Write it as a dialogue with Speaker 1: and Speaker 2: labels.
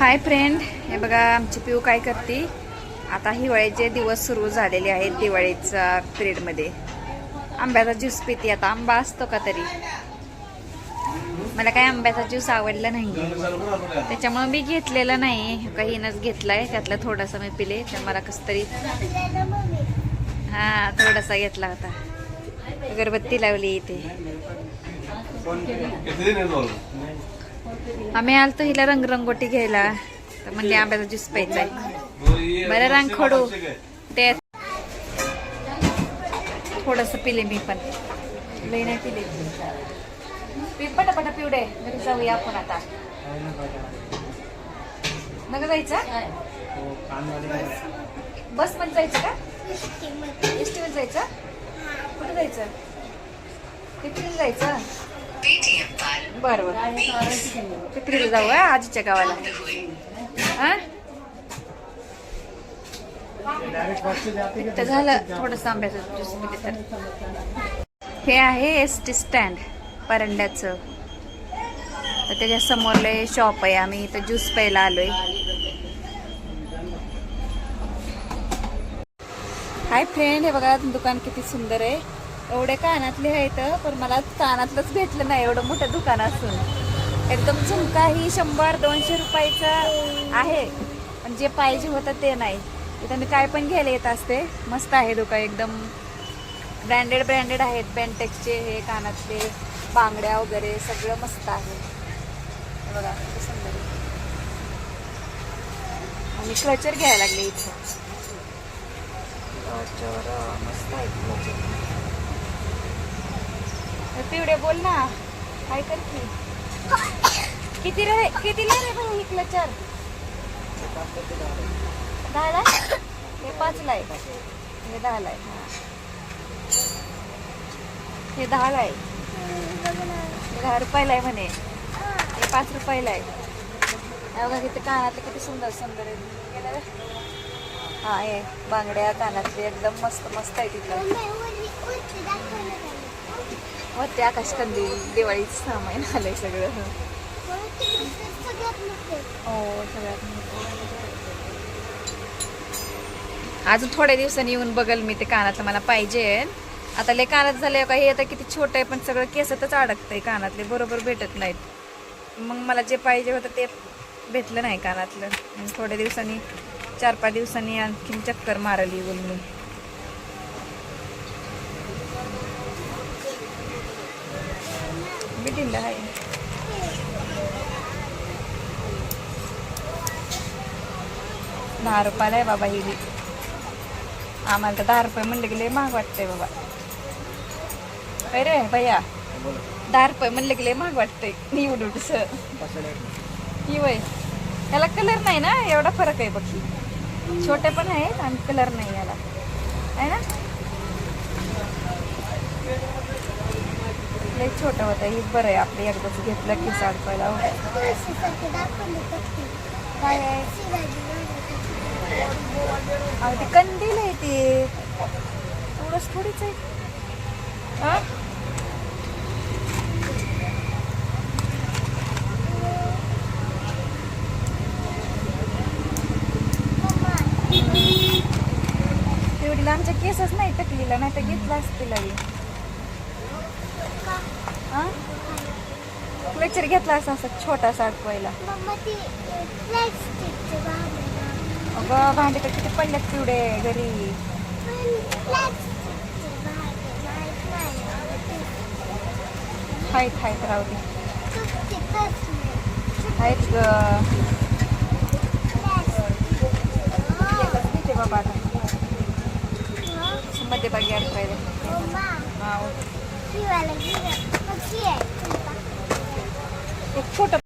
Speaker 1: Hi friend हे बघा आमची पिऊ काय करते? आता हिवाळ्याचे दिवस सुरू झालेले आहेत दिवाळीच्या पिरियडमध्ये. आंब्याचा ज्यूस पिते आता. आंबा असतो का तरी? मला काय आंब्याचा ज्यूस आवडला नाही. त्याच्यामुळं मी घेतलेला नाही. काहीनच घेतलाय. त्यातलं थोडासा मी पिले. तर मला कस तरी हा थोडासा घेतला होता. अगरबत्ती लावली इथे. आम्ही आलतो हिला रंगरंगोटी घ्यायला. तर म्हणजे आंब्याचा ज्यूस प्यायचा आहे. बरं रंग खडू. ते थोडस पिले मी पण. लई नाही पिले. पि पटापटा पिवडे. घरी जाऊया आपण आता. नग जायचं? बसमध्ये जायचं का? एसटी मध्ये जायचं? कुठे जायचं? किती जायचं? बरं बरं तिकडे जाऊ हा आजीच्या गावाला. हा? झालं थोडस आंब्याचं ज्यूस तर. हे आहे एस टी स्टँड परंड्याचं. तर त्याच्या समोरले शॉप आहे. आम्ही इथं ज्यूस प्यायला आलोय. हाय फ्रेंड हे बघा दुकान किती सुंदर आहे. एवढे कानातले आहेत पण मला कानातलंच भेटलं नाही एवढं मोठं दुकान असून. एकदम झुमका ही शंभर दोनशे रुपयाचं आहे. पण जे पाहिजे होतं ते नाही. इथं मी काय पण घ्यायला येत असते. मस्त आहे दुकान एकदम. ब्रँडेड ब्रँडेड आहेत. बेंटेक्सचे हे कानातले बांगड्या वगैरे सगळं मस्त आहे. बघा सुंदर आणि क्लचर घ्यायला लागले इथं. क्लचर मस्त आहे क्लचर पिवडे बोल ना. काय कर की किती रे कितीला रे भाऊ इकलं चार? दहाला? हे पाचला आहे. हे दहाला आहे. हे दहाला आहे. दहा रुपयाला आहे म्हणे. हे पाच रुपयाला आहे. बघा किती कानातले किती सुंदर सुंदर आहे. हा हे बांगड्या कानातले एकदम मस्त मस्त आहे तिथं. हो, व ते आकाश कंदील दिवाळीचं सामान आलंय सगळं. हो. हो सगळ्यात अजून थोड्या दिवसांनी येऊन बघल मी ते कानातलं मला पाहिजे. आता लय कानात झालंय का हे आता किती छोट आहे पण सगळं केसातच अडकतंय कानातले बरोबर भेटत नाहीत. मग मला जे पाहिजे होतं ते भेटलं नाही कानातलं. थोड्या दिवसांनी चार पाच दिवसांनी आणखीन चक्कर मारली येऊन मी. भेटीला आहे. दहा रुपयाला आहे बाबा ही. आम्हाला तर दहा रुपये म्हणले गेले महाग वाटतंय बाबा. अरे भैया दहा रुपये म्हणले गेले महाग वाटतंय. निवडूस ही वय. याला कलर नाही ना एवढा फरक आहे बघ. छोटे पण आहेत आणि कलर नाही याला. आहे ना? लय छोटं होतं. हे बरं आहे आपलं एकदाच घेतलं की साठ काय आहे ते कंदील आहे ते. एवढंच थोडीच आहे. हां? तेवढीला आमच्या केसच नाही टकलीला नाही तर घेतला असतील हा क्लेचर घेतला असा असा छोटासा अडकवायला अगं भांडे तर किती पडल्यात पिवडे घरी. आहेत आहेत राहू दे. आहेत ग. बाबा आता. मध्ये बागी अडकवायला हा एक छोटं